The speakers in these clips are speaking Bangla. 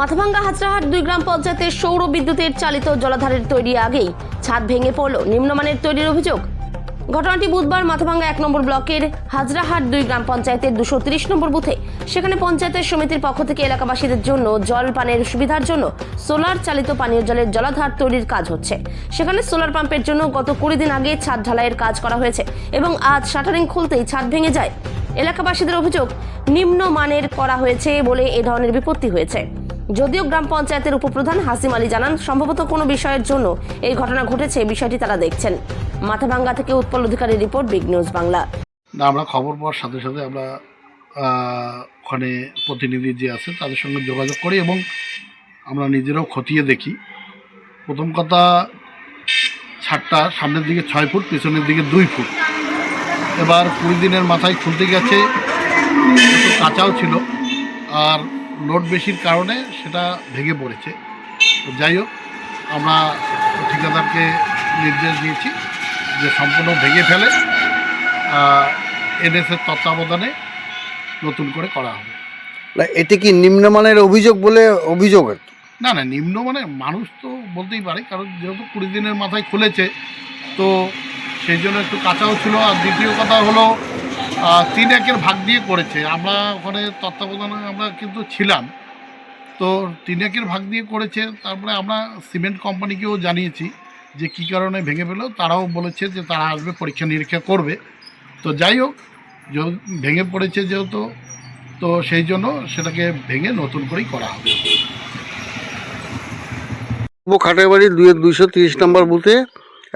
মাথাভাঙ্গা হাজরাহাট দুই গ্রাম পঞ্চায়েতের সৌর বিদ্যুতের চালিত জলাধারের তৈরি আগেই ছাদ ভেঙে পড়ল নিম্নমানের তৈরির অভিযোগ। ঘটনাটি বুধবার মাথাভাঙ্গা এক নম্বর ব্লকের হাজরাহাট দুই গ্রাম পঞ্চায়েতের দুশো তিরিশ নম্বর বুথে। সেখানে পঞ্চায়েতের সমিতির পক্ষ থেকে এলাকাবাসীদের জন্য জল পানের সুবিধার জন্য সোলার চালিত পানীয় জলের জলাধার তৈরির কাজ হচ্ছে। সেখানে সোলার পাম্পের জন্য গত কুড়ি দিন আগে ছাদ ঢালাইয়ের কাজ করা হয়েছে এবং আজ শাটারিং খুলতেই ছাদ ভেঙে যায়। এলাকাবাসীদের অভিযোগ, নিম্নমানের করা হয়েছে বলে এ ধরনের বিপত্তি হয়েছে। যদিও গ্রাম পঞ্চায়েতের উপপ্রধান হাসিম আলী জানান, সম্ভবত কোনো বিষয়ের জন্য এই ঘটনা ঘটেছে বিষয়টি তারা দেখছেন। মাথাভাঙ্গা থেকে উৎপল অধিকারীর রিপোর্ট, বিগ নিউজ বাংলা। না, আমরা খবর পাওয়ার সাথে সাথে আমরা ওখানে প্রতিনিধি যে আছে তাদের সঙ্গে যোগাযোগ করি এবং আমরা নিজেরাও খতিয়ে দেখি। প্রথম কথা, ছাদটা সামনের দিকে ছয় ফুট, পেছনের দিকে দুই ফুট। এবার কুড়ি দিনের মাথায় খুলতে গেছে কাঁচাও ছিল। আর লোড বেশির কারণে সেটা ভেঙে পড়েছে। তো যাই হোক আমরা ঠিকাদারকে নির্দেশ দিয়েছি যে সম্পূর্ণ ভেঙে ফেলে এনএসের তত্ত্বাবধানে নতুন করে করা হবে। এটি কি নিম্নমানের অভিযোগ বলে অভিযোগ? না না নিম্ন মানে মানুষ তো বলতেই পারে কারণ যেহেতু কুড়ি দিনের মাথায় খুলেছে তো সেই জন্য একটু কাঁচাও ছিল। আর দ্বিতীয় কথা হলো তিন একের ভাগ দিয়ে করেছে। আমরা ওখানে তত্ত্বাবধানে আমরা কিন্তু ছিলাম। তো তিন একের ভাগ দিয়ে করেছে, তারপরে আমরা সিমেন্ট কোম্পানিকেও জানিয়েছি যে কী কারণে ভেঙে ফেলো। তারাও বলেছে যে তারা আসবে, পরীক্ষা নিরীক্ষা করবে। তো যাই হোক ভেঙে পড়েছে যেহেতু, তো সেই জন্য সেটাকে ভেঙে নতুন করেই করা হবে। খাটেবাড়ি দুই দুইশো তিরিশ নম্বর বুথে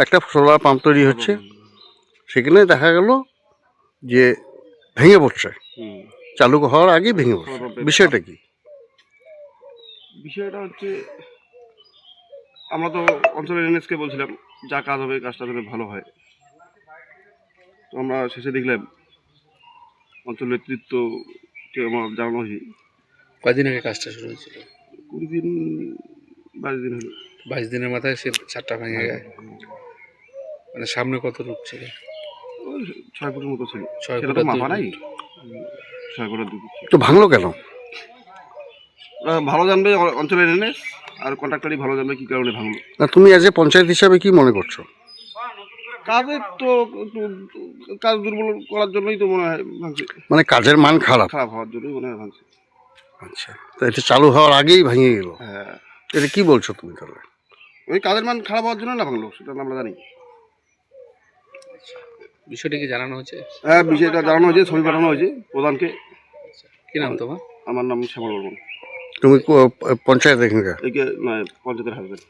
একটা সোলার পাম্প তৈরি হচ্ছে। সেখানে দেখা গেল যে ভেঙে পড়ছে। চালু হওয়ার আগেই ভেঙে পড়ছে। বিষয়টা কি? বিষয়টা হচ্ছে আমরা তো অঞ্চলের এনএসকে বলছিলাম যা কাজ হবে কাজটা যেন ভালো হয়। তো আমরা শেষে দেখলাম অঞ্চল নেতৃত্বকে আমার জানানো হয়েছে কয়দিন আগে কাজটা শুরু হয়েছিল? কুড়ি দিন বাইশ দিন হলো। বাইশ দিনের মাথায় সে ছাদটা ভেঙে গেছে। মানে সামনে কত রূপ ছিল? ছয় ফুটের মতো ছিল। ছয় সেটা তো দুই মাপা নাই? ছয় ফুটের দুই ফুট। ছিল। তো ভাঙলো কেন? ওরা ভালো জানবে অ- অঞ্চলের এনএস আর কন্ট্রাক্টারই ভালো জানবে কি কারণে ভাঙলো। না তুমি অ্যাজ এ পঞ্চায়েত হিসাবে কি মনে করছ? কাজের তো কাজ দুর্বল করার জন্যই তো মনে হয় ভাঙছে। মানে কাজের মান খারাপ? খারাপ হওয়ার জন্যই মনে হয় ভাঙছে। আচ্ছা তো এটা চালু হওয়ার আগেই ভেঙে গেল। হ্যাঁ। এটা কি বলছো তুমি তাহলে? ওই কাজের মান খারাপ হওয়ার জন্য না ভাঙলো সেটা আমরা জানি। বিষয়টি কি জানানো হয়েছে? হ্যাঁ বিষয়টা জানানো হয়েছে ছবি পাঠানো হয়েছে প্রধানকে। কি নাম তোমার? আমার নাম শ্যামল বর্মন। তুমি কো- পঞ্চায়েত এখানকার? একে নয় পঞ্চায়েতের হাজবেন্ড